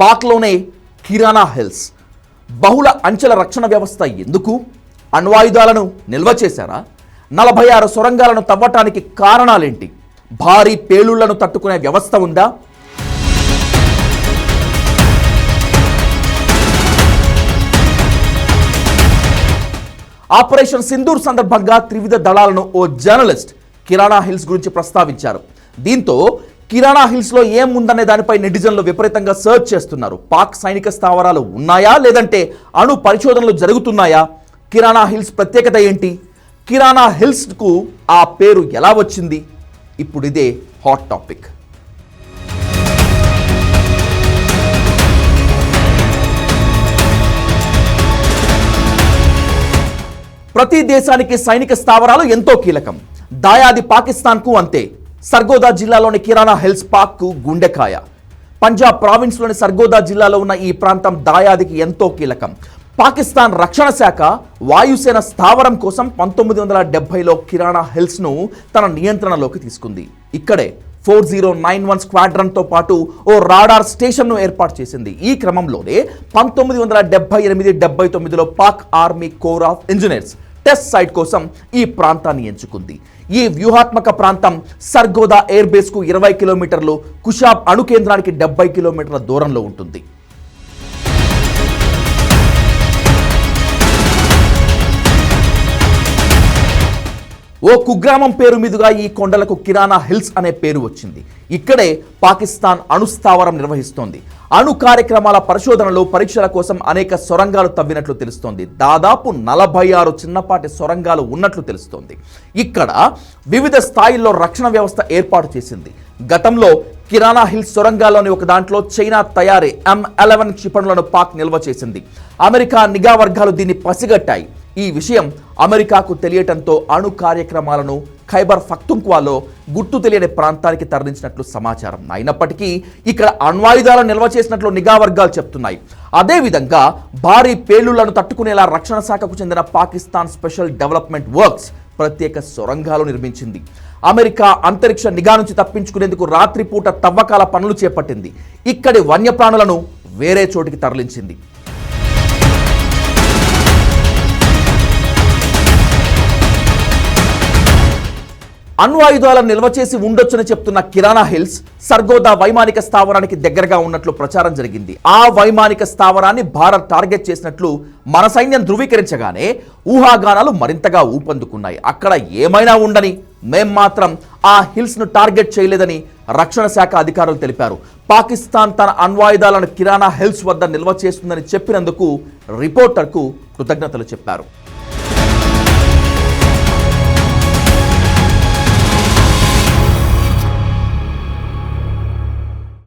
పాక్లోనే కిరాణా hills. బహుళ అంచెల రక్షణ వ్యవస్థ ఎందుకు? అణ్వాయుధాలను నిల్వ చేశారా? నలభై ఆరు సొరంగాలను తవ్వటానికి కారణాలేంటి? భారీ పేలుళ్ళను తట్టుకునే వ్యవస్థ ఉందా? ఆపరేషన్ సింధూర్ సందర్భంగా త్రివిధ దళాలను ఓ జర్నలిస్ట్ కిరాణా హిల్స్ గురించి ప్రస్తావించారు. దీంతో కిరాణా హిల్స్లో ఏముందనే దానిపై నెటిజన్లు విపరీతంగా సర్చ్ చేస్తున్నారు. పాక్ సైనిక స్థావరాలు ఉన్నాయా? లేదంటే అణు పరిశోధనలు జరుగుతున్నాయా? కిరాణా హిల్స్ ప్రత్యేకత ఏంటి? కిరాణా హిల్స్కు ఆ పేరు ఎలా వచ్చింది? ఇప్పుడు ఇదే హాట్ టాపిక్ ప్రతి దేశానికి సైనిక స్థావరాలు ఎంతో కీలకం. దాయాది పాకిస్తాన్కు అంతే. సర్గోదా జిల్లాలోని కిరాణా హిల్స్ పాక్కు గుండెకాయ. పంజాబ్ ప్రావిన్స్లోని సర్గోదా జిల్లాలో ఉన్న ఈ ప్రాంతం దాయాదికి ఎంతో కీలకం. పాకిస్తాన్ రక్షణ శాఖ వాయుసేన స్థావరం కోసం పంతొమ్మిది వందల డెబ్బైలో కిరాణా హిల్స్ను తన నియంత్రణలోకి తీసుకుంది. ఇక్కడే ఫోర్ జీరో నైన్ వన్ స్క్వాడ్రన్తో పాటు ఓ రాడార్ స్టేషన్ను ఏర్పాటు చేసింది. ఈ క్రమంలోనే పంతొమ్మిది వందల డెబ్బై ఎనిమిది డెబ్బై తొమ్మిదిలో Pak army corps of engineers test site కోసం ఈ ప్రాంతాన్ని ఎంచుకుంది. ఈ వ్యూహాత్మక ప్రాంతం సర్గోదా ఎయిర్ బేస్కు ఇరవై కిలోమీటర్లు కుషాబ్ అణు కేంద్రానికి డెబ్బై కిలోమీటర్ల దూరంలో ఉంటుంది. ఓ కుగ్రామం పేరు మీదుగా ఈ కొండలకు కిరాణా హిల్స్ అనే పేరు వచ్చింది. ఇక్కడే పాకిస్తాన్ అణుస్థావరం నిర్వహిస్తోంది. అణు కార్యక్రమాల పరిశోధనలు పరీక్షల కోసం అనేక సొరంగాలు తవ్వినట్లు తెలుస్తోంది. దాదాపు నలభై ఆరు చిన్నపాటి సొరంగాలు ఉన్నట్లు తెలుస్తోంది. ఇక్కడ వివిధ స్థాయిల్లో రక్షణ వ్యవస్థ ఏర్పాటు చేసింది. గతంలో కిరాణా హిల్స్ సొరంగాల్లోని ఒక దాంట్లో చైనా తయారీ ఎం ఎలెవెన్ క్షిపణులను పాక్ నిల్వ చేసింది. అమెరికా నిఘా వర్గాలు దీన్ని పసిగట్టాయి. ఈ విషయం అమెరికాకు తెలియటంతో అణు కార్యక్రమాలను ఖైబర్ ఫక్తుంక్వాలో గుర్తు తెలియని ప్రాంతానికి తరలించినట్లు సమాచారం. అయినప్పటికీ ఇక్కడ అణ్వాయుధాలను నిల్వ చేసినట్లు నిఘా వర్గాలు చెప్తున్నాయి. అదేవిధంగా భారీ పేలుళ్ళను తట్టుకునేలా రక్షణ శాఖకు చెందిన పాకిస్తాన్ స్పెషల్ డెవలప్మెంట్ వర్క్స్ ప్రత్యేక సొరంగాలు నిర్మించింది. అమెరికా అంతరిక్ష నిఘా నుంచి తప్పించుకునేందుకు రాత్రిపూట తవ్వకాల పనులు చేపట్టింది. ఇక్కడి వన్యప్రాణులను వేరే చోటికి తరలించింది. అణ్వాయుధాలను నిల్వ చేసి ఉండొచ్చని చెప్తున్న కిరాణా హిల్స్ సర్గోదా వైమానిక స్థావరానికి దగ్గరగా ఉన్నట్లు ప్రచారం జరిగింది. ఆ వైమానిక స్థావరాన్ని భారత్ టార్గెట్ చేసినట్లు మన సైన్యం ధృవీకరించగానే ఊహాగానాలు మరింతగా ఊపందుకున్నాయి. అక్కడ ఏమైనా ఉండని మేం మాత్రం ఆ హిల్స్ను టార్గెట్ చేయలేదని రక్షణ శాఖ అధికారులు తెలిపారు. పాకిస్తాన్ తన అణ్వాయుధాలను కిరాణా హిల్స్ వద్ద నిల్వ చేస్తుందని చెప్పినందుకు రిపోర్టర్కు కృతజ్ఞతలు చెప్పారు.